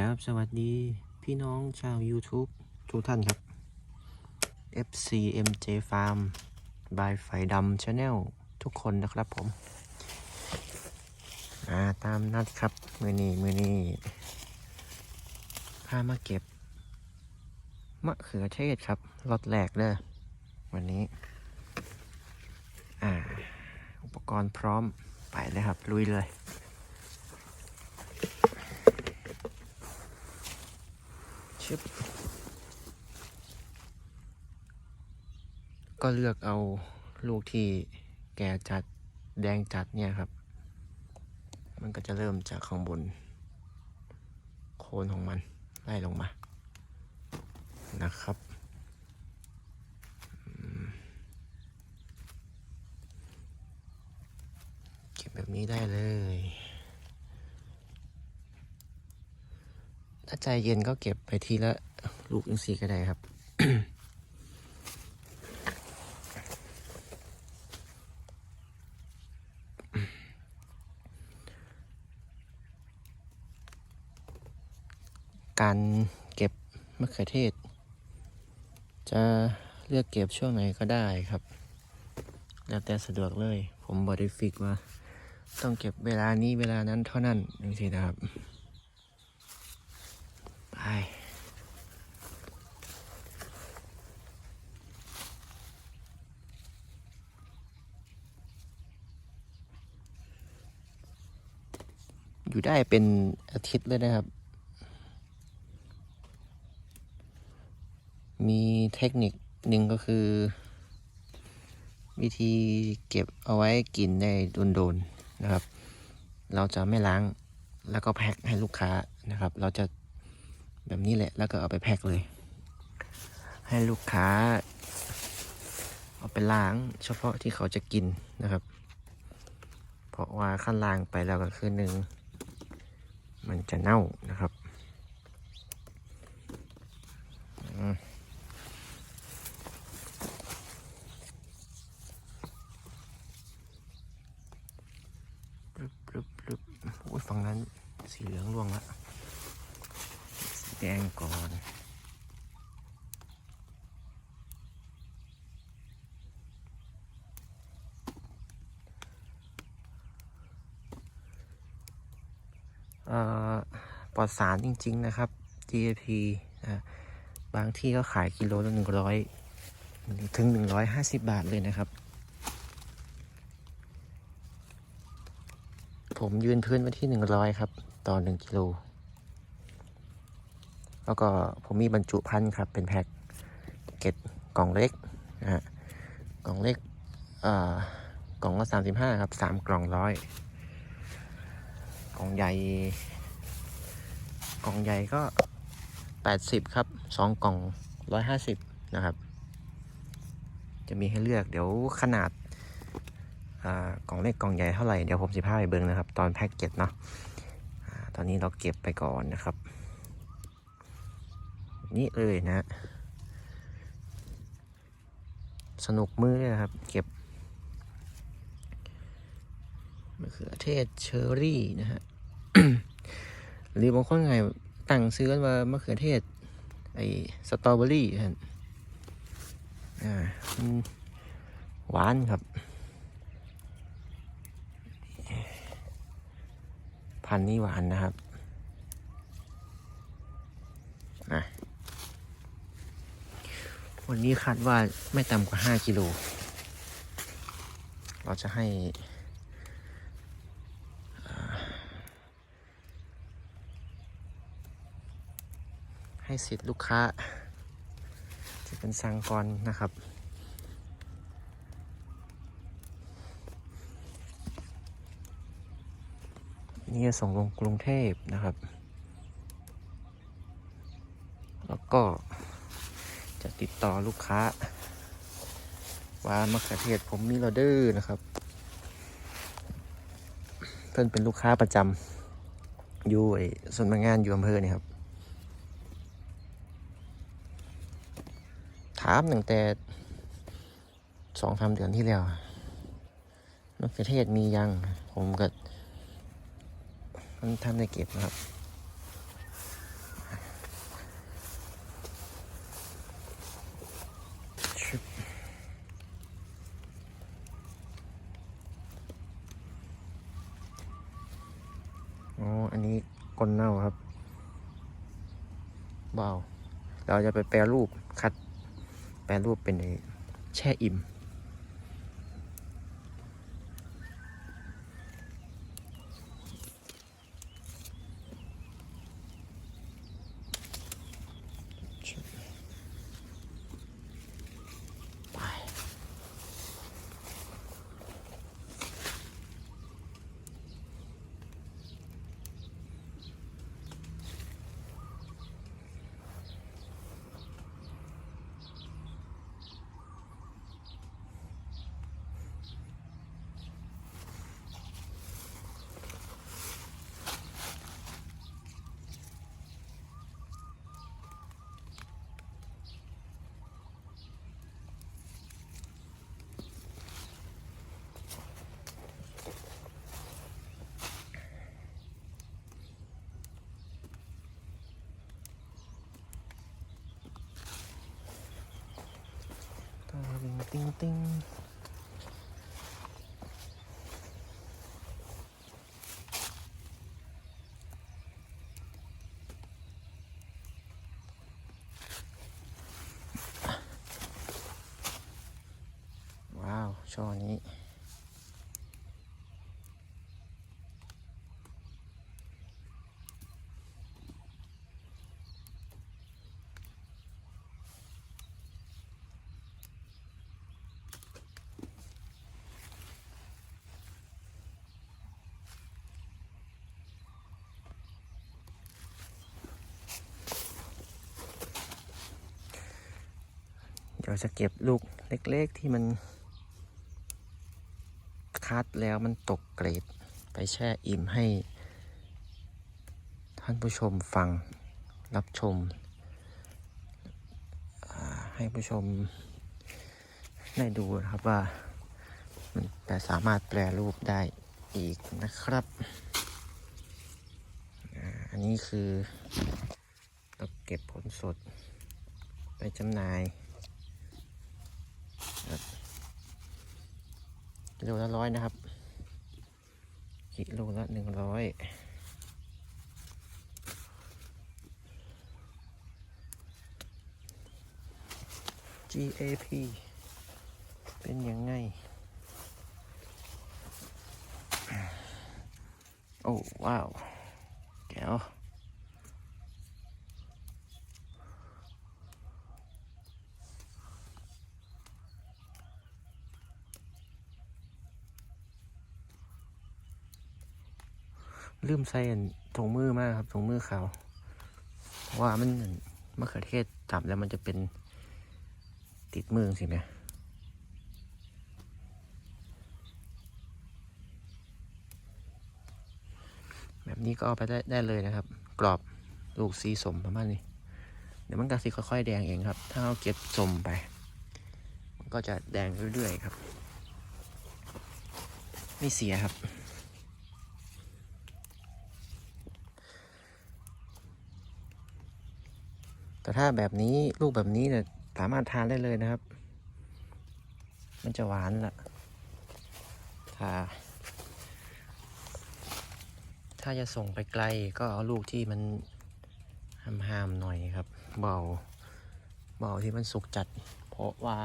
ครับสวัสดีพี่น้องชาว YouTube ทุกท่านครับ FCMJ Farm by ไฟดำ Channel ทุกคนนะครับผมอ่าตามนัดครับ มือนี้มือนี้พามาเก็บ มะเขือเทศครับรถแรกเด้อวันนี้ อ่า อุปกรณ์พร้อมไปเลยครับ ลุยเลย ชึบ ก็เลือกเอาลูกที่แก่จัดแดงจัดเนี่ยครับ มันก็จะเริ่มจากข้างบน โคนของมันไล่ลงมา นะครับเก็บแบบนี้ได้เลย ถ้าใจเย็นก็เก็บไปทีละลูกอินทรีก็ได้ครับ การเก็บมะเขือเทศ จะเลือกเก็บช่วงไหนก็ได้ครับ แล้วแต่สะดวกเลย ผมบอดี้ฟิกว่า ต้องเก็บเวลานี้เวลานั้นเท่านั้นจริงๆนะครับ ไปอยู่ได้เป็นอาทิตย์เลยนะครับ มีเทคนิคหนึ่งก็คือ วิธีเก็บเอาไว้กินได้โดนๆนะครับ เราจะไม่ล้างแล้วก็แพ็คให้ลูกค้านะครับ เราจะแบบนี้แหละแล้วก็เอาไปแพ็คเลย ให้ลูกค้า เอาไปล้างเฉพาะที่เขาจะกินนะครับ เพราะว่าขั้นล่างไปแล้วก็คือหนึ่งมันจะเน่านะครับอืมปรึบปรึบปรึบโอ้ยฝั่ งนั้นสีเหลืองร่วงละสีแดงก่อนปลอดสารจริง ๆ นะครับ GAP นะบางที่ก็ขายกิโลละหนึ่งร้อยถึงหนึ่งร้อยห้าสิบบาทเลยนะครับ ผมยืนพื้นไว้ที่หนึ่งร้อยครับ ต่อหนึ่งกิโล แล้วก็ผมมีบรรจุภัณฑ์ครับ เป็นแพ็คเก็ตกล่องเล็กนะฮะกล่องเล็กกล่องละสามสิบห้าครับสามกล่องร้อยกล่องใหญ่ กล่องใหญ่ก็แปดสิบครับสองกล่องร้อยห้าสิบนะครับ จะมีให้เลือกเดี๋ยวขนาด กล่องเล็กกล่องใหญ่เท่าไหร่เดี๋ยวผมสิพาไปเบิ้งนะครับ ตอนแพ็กเกจเนาะตอนนี้เราเก็บไปก่อนนะครับ นี่เลยนะ สนุกมือนะครับ เก็บมะเขือเทศเชอร์รี่นะฮะหรือบางคนไงตั้งซื้อกันว่ามะเขือเทศ ไอ้สตรอเบอรี่ฮะอ่าหวานครับ พันนี้หวานนะครับนะวันนี้คาดว่าไม่ต่ำกว่า5กิโล เราจะให้ให้สิทธิ์ลูกค้า ที่เป็นสังกรนะครับ นี่จะส่งลงกรุงเทพนะครับ แล้วก็จะติดต่อลูกค้า ว่ามะเขือเทศผมมีออเดอร์นะครับ เพื่อนเป็นลูกค้าประจำอยู่ไอ้ส่วนงานอยู่อำเภอนี่ครับ ถามตั้งแต่สองสามเดือนที่แล้วมะเขือเทศมียัง ผมก็ ท่านได้เก็บนะครับอ๋อ อันนี้ก้นเน่าครับเบาเราจะไปแปลรูปคัด แปลรูปเป็นแช่อิ่ม ติ้งติ้งติ้งว้าวช่อนี้ เดี๋ยวจะเก็บลูกเล็กๆที่มันคัดแล้วมันตกเกรด ไปแช่อิ่มให้ ท่านผู้ชมฟังรับชม ให้ผู้ชมได้ดูนะครับว่า มันแต่สามารถแปลรูปได้อีกนะครับ อันนี้คือเราเก็บผลสดไปจำหน่ายครับ กิโลละร้อยนะครับ กิโลละหนึ่งร้อย GAP เป็นยังไง โอ้ว้าว แก้ว ลืมใส่อันถุงมือมากครับถุงมือขาวเพราะว่ามันมะเขือเทศจับแล้วมันจะเป็นติดมือสิเนี่ยแบบนี้ก็เอาไปได้ได้เลยนะครับ กรอบลูกสีสมประมาณนี้ เดี๋ยวมันก็สีค่อยๆแดงเองครับ ถ้าเราเก็บสมไป มันก็จะแดงเรื่อยๆครับ ไม่เสียครับ แต่ถ้าแบบนี้ลูกแบบนี้เนี่ยสามารถทานได้เลยนะครับ มันจะหวานละถ้า ถ้าจะส่งไปไกลก็เอาลูกที่มันห้ามๆหน่อยครับ เบาเบาที่มันสุกจัด เพราะว่า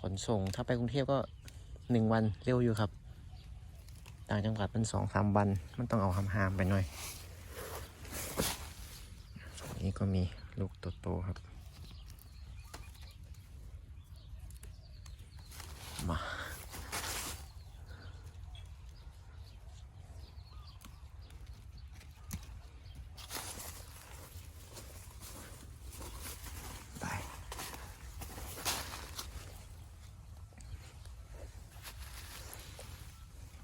ขนส่งถ้าไปกรุงเทพก็หนึ่งวันเร็วอยู่ครับ ต่างจังหวัดมันสองสามวัน มันต้องเอาห้ามๆไปหน่อยนนี้ก็มี ลูกโตๆครับ มา ไป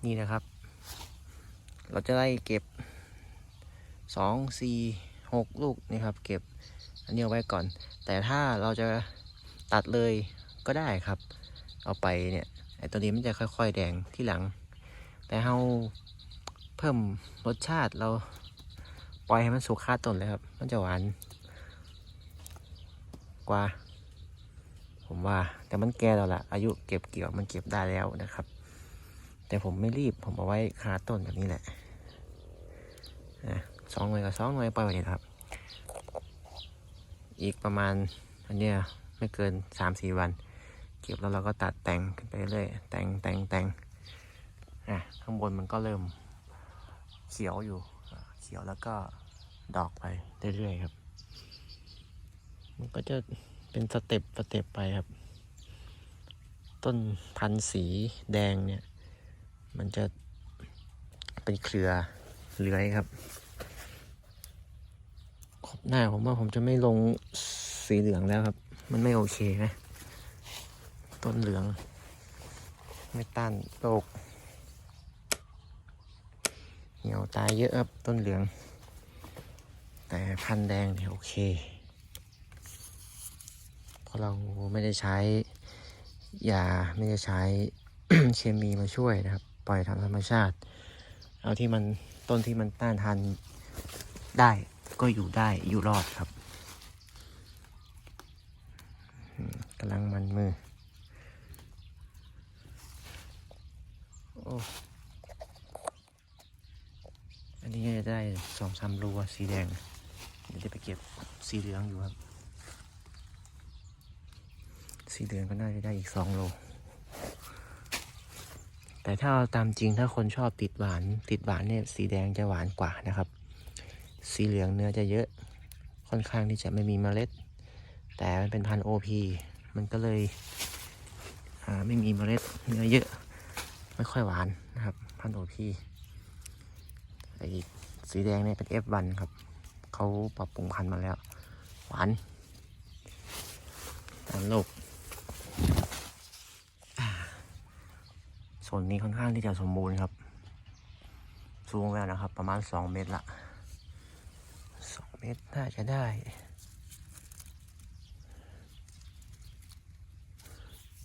นี่นะครับ เราจะได้เก็บสองสี่หกลูกนี่ครับ เก็บ อันนี้เอาไว้ก่อน แต่ถ้าเราจะตัดเลยก็ได้ครับ เอาไปเนี่ยไอ้ตัวนี้มันจะค่อย ๆ แดงที่หลัง แต่เราเพิ่มรสชาติเราปล่อยให้มันสุกคาต้นเลยครับ มันจะหวานกว่า ผมว่า แต่มันแก่แล้วล่ะ อายุเก็บเกี่ยวมันเก็บได้แล้วนะครับ แต่ผมไม่รีบผมเอาไว้คาต้นแบบนี้แหละสองหน่วยกับสองหน่วยปล่อยไว้นี่นะครับ อีกประมาณอันเนี้ยไม่เกินสามสี่วัน เก็บแล้วเราก็ตัดแต่งขึ้นไปเรื่อยแต่งแต่งแต่งอะข้างบนมันก็เริ่มเขียวอยู่เขียวแล้วก็ดอกไปเรื่อยๆครับ มันก็จะเป็นสเต็ปสเต็ปไปครับ ต้นพันธุ์สีแดงเนี่ย มันจะเป็นเครือเลื้อยครับ หน้าผมว่าผมจะไม่ลงสีเหลืองแล้วครับ มันไม่โอเคนะต้นเหลือง ไม่ต้านโรคเหี่ยวตายเยอะครับต้นเหลือง แต่พันแดงเนี่ยโอเคเพราะเราไม่ได้ใช้ยาไม่ได้ใช้เคมีมาช่วยนะครับ ปล่อยตามธรรมชาติ เอาที่มันต้นที่มันต้านทานได้ ก็อยู่ได้อยู่รอดครับกำลังมันมือ โอ้ อันนี้จะได้สองสามรูอะสีแดง เดี๋ยวจะไปเก็บสีเหลืองอยู่ครับ สีเหลืองก็น่าจะได้อีกสองโล แต่ถ้าเอาตามจริงถ้าคนชอบติดหวาน ติดหวานเนี่ยสีแดงจะหวานกว่านะครับ สีเหลืองเนื้อจะเยอะค่อนข้างที่จะไม่มีเมล็ด แต่มันเป็นพันธุ์โอพีมันก็เลยไม่มีเมล็ดเนื้อเยอะ ไม่ค่อยหวานนะครับ พันธุ์โอพีไอสีแดงเนี่ยเป็น F1 ครับเขาปรับปรุงพันธุ์มาแล้ว หวานตามโลกส่วนนี้ค่อนข้างที่จะสมบูรณ์ครับ สูงแล้วนะครับ ประมาณ 2 เมตรละ รน่าจะได้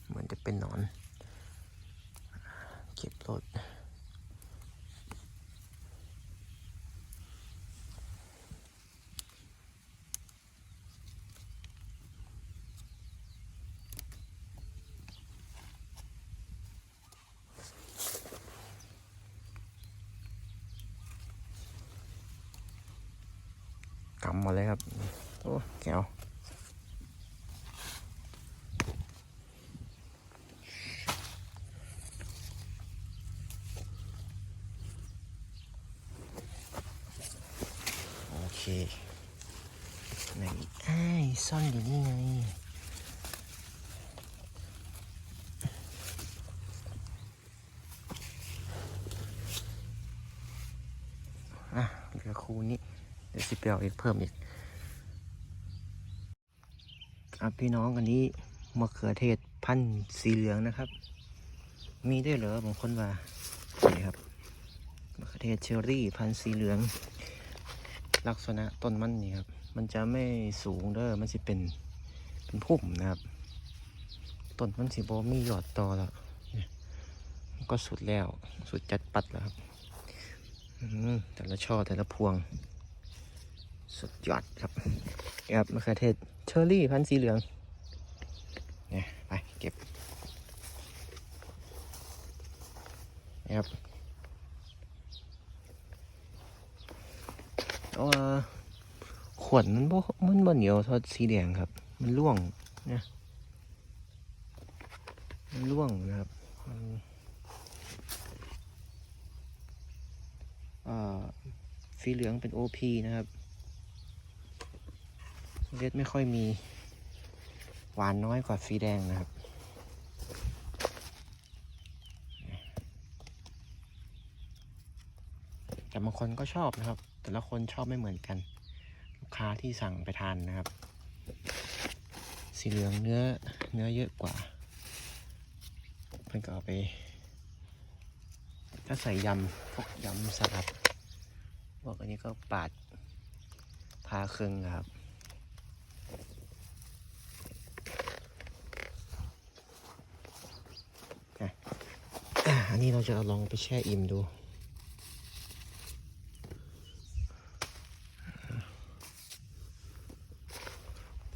เหมือนจะเป็นหนอน เก็บรถำมาเลยครับ โอ้แก้วโอเคไหนไอ้ซ่อนอยู่นี่ไงอะเหลือคูนี้ เดี๋ยวสิเปียวอีกเพิ่มอีกครับพี่น้องอันนี้มะเขือเทศพันธุ์สีเหลืองนะครับ มีด้วยเหรอบางคนว่านี่ครับมะเขือเทศเชอรี่พันธุ์สีเหลือง ลักษณะต้นมันนี่ครับ มันจะไม่สูงเด้อมันจะเป็นเป็นพุ่มนะครับต้นมันสีโบมียอดต่อแล้วนี่มันก็สุดแล้ว สุดจัดปัดแล้วครับอืมแต่ละช่อแต่ละพวง สุดยอดครับนะครับมะเขือเทศเชอร์รี่พันธุ์สีเหลืองเนี่ยไปเก็บนี่ครับเอาว่าขวดมันบ่มันบ่เหนียวเท่าสีแดงครับ มันร่วงเนี่ยมันร่วงนะครับอ่าสีเหลืองเป็น OP นะครับ เลือดไม่ค่อยมี หวานน้อยกว่าสีแดงนะครับ แต่บางคนก็ชอบนะครับ แต่ละคนชอบไม่เหมือนกัน ลูกค้าที่สั่งไปทานนะครับ สีเหลืองเนื้อเนื้อเยอะกว่าเพื่อนก็เอาไป ถ้าใส่ยำพวกยำสลัดพวกอันนี้ก็ปาดพาครึ่งครับ อันนี้เราจะเอาลองไปแช่อิ่มดู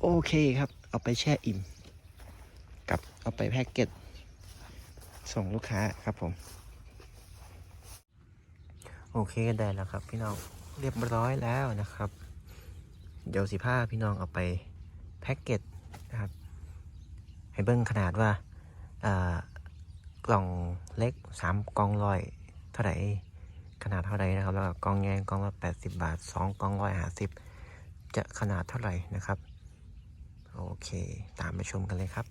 โอเคครับ เอาไปแช่อิ่ม กับเอาไปแพ็กเกจส่งลูกค้าครับผม โอเคได้แล้วครับ พี่น้องเรียบร้อยแล้วนะครับ เดี๋ยวสิผ้าพี่น้องเอาไปแพ็กเกจนะครับ ให้เบิ้งขนาดว่าอ่า กล่องเล็กสามกล่องร้อยเท่าไหร่ขนาดเท่าไหร่นะครับ แล้วก็กล่องแยงกล่องละแปดสิบบาทสองกล่องร้อยห้าสิบจะขนาดเท่าไหร่นะครับ โอเค ตามไปชมกันเลยครับ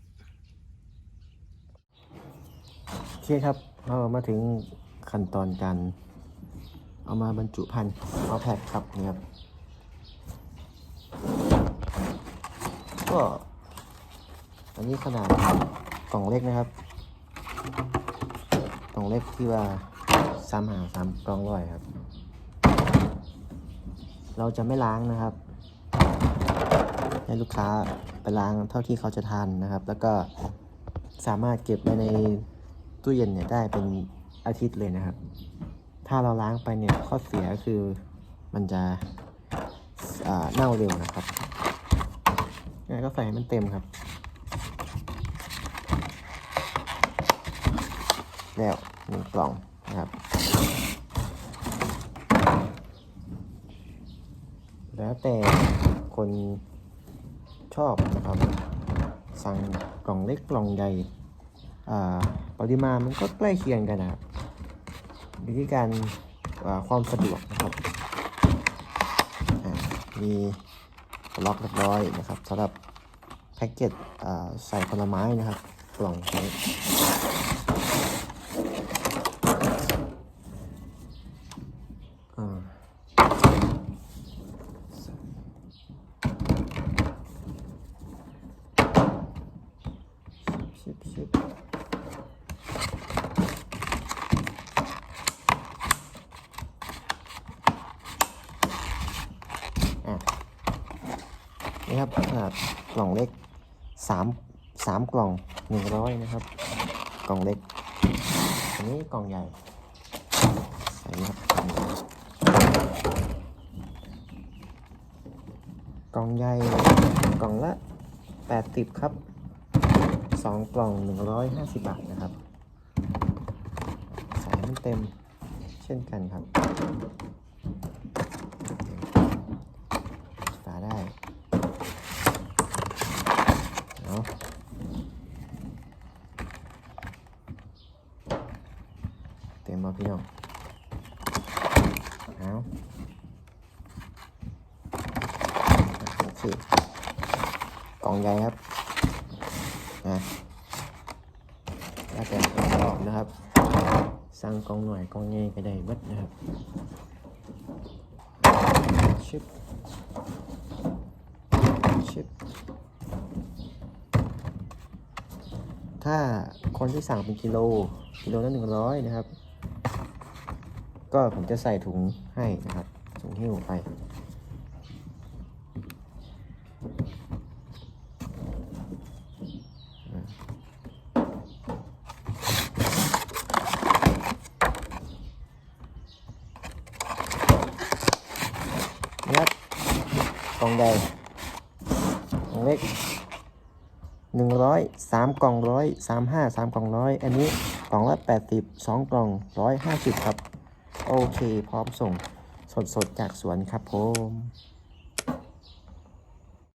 โอเคครับเรามาถึงขั้นตอนการเอามาบรรจุพันธุ์เอาแพ็คครับนี่ครับก็อันนี้ขนาดกล่องเล็กนะครับ กล่องเล็กที่ว่าสามหาสามกล่องรอยครับ เราจะไม่ล้างนะครับ ให้ลูกค้าไปล้างเท่าที่เขาจะทานนะครับ แล้วก็สามารถเก็บไว้ในตู้เย็นเนี่ยได้เป็นอาทิตย์เลยนะครับ ถ้าเราล้างไปเนี่ยข้อเสียคือมันจะเน่าเร็วนะครับงั้นก็ใส่ให้มันเต็มครับ แล้วหนึ่งกล่องนะครับ แล้วแต่คนชอบนะครับ สั่งกล่องเล็กกล่องใหญ่ปริมาณมันก็ใกล้เคียงกันนะครับอยู่ที่การาความสะดวกนะครับมีล็อกเรียบร้อยนะครับสำหรับแพ็กเกจใส่ผลไม้นะครับ กล่องใช้อ่า ชิบชิบ อะนี่ครับขนาดกล่องเล็กสามสามกล่องหนึ่งร้อยนะครับ กล่องเล็ก อันนี้กล่องใหญ่ใส่ครับกล่องใหญ่กล่องละแปดสิบครับสองกล่องหนึ่งร้อยห้าสิบบาทนะครับใส่ให้มันเต็มเช่นกันครับฝาได้เอาเต็ มมาพี่น้องเอาโอเคกล่องใหญ่ครับนะแล้วแต่คนชอบนะครับสั่งกล่องหน่อยกล่องใหญ่ก็ได้เบัดนะครับชึบชึบถ้าคนที่สั่งเป็นกิโล กิโลละหนึ่งร้อยนะครับ ก็ผมจะใส่ถุงให้นะครับถุงหิ้วไปนี่ครับกล่องใหญ่กล่องเล็กหนึ่งร้อยสามกล่องร้อยสามห้าสามกล่องร้อยอันนี้กล่องละแปดสิบสองกล่องร้อยห้าสิบครับ โอเค พร้อมส่งสดๆจากสวนครับผม